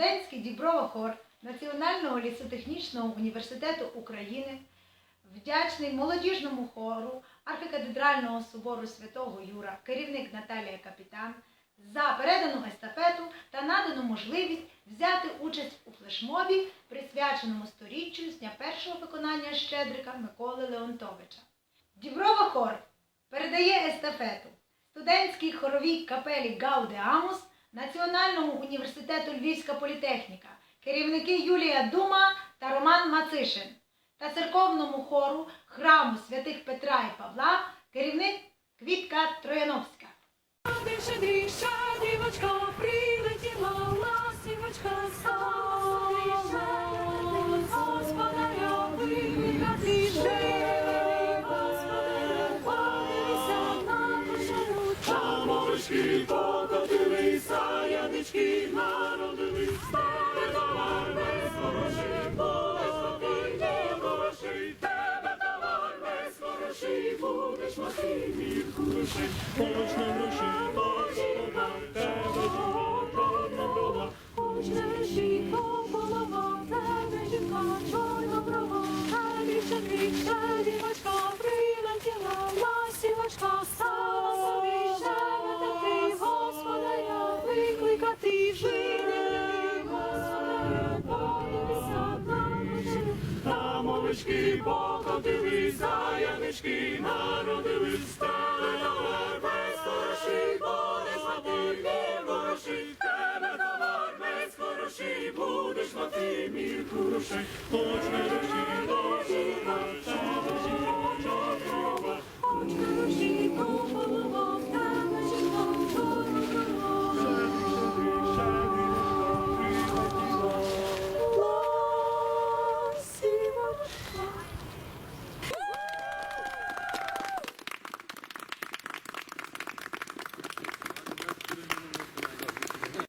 студентський Діброва хор Національного лісотехнічного університету України вдячний молодіжному хору архікатедрального собору святого Юра, керівник Наталія Капітан, за передану естафету та надану можливість взяти участь у флешмобі, присвяченому сторіччю з дня першого виконання Щедрика Миколи Леонтовича. Діброва хор передає естафету студентській хоровій капелі Гауде Амус Національному університету Львівська політехніка, керівники Юлія Дума та Роман Мацишин. Та церковному хору храму святих Петра і Павла, керівник Квітка Трояновська. Щедрик, щедріша, дівочка, прилетіла ластівочка, сонце, господаря викликати жив, господаря, подивися на пожару, там морочки покотилися, янички народились, тебе товар без грошей, без не грошей, тебе товар без грошей, будеш мати від грошей, хоч на гроші, товар, тебе жодна брова, хоч гроші, хоч голова, тебе жінка, чорна брова, тебе щедрик, дівочка, прилетіла овечки покотилися, янички народились, тебе товар без хороші, будеш мати мір грошей, тебе товар. Без хороші будеш мати мір не хоч не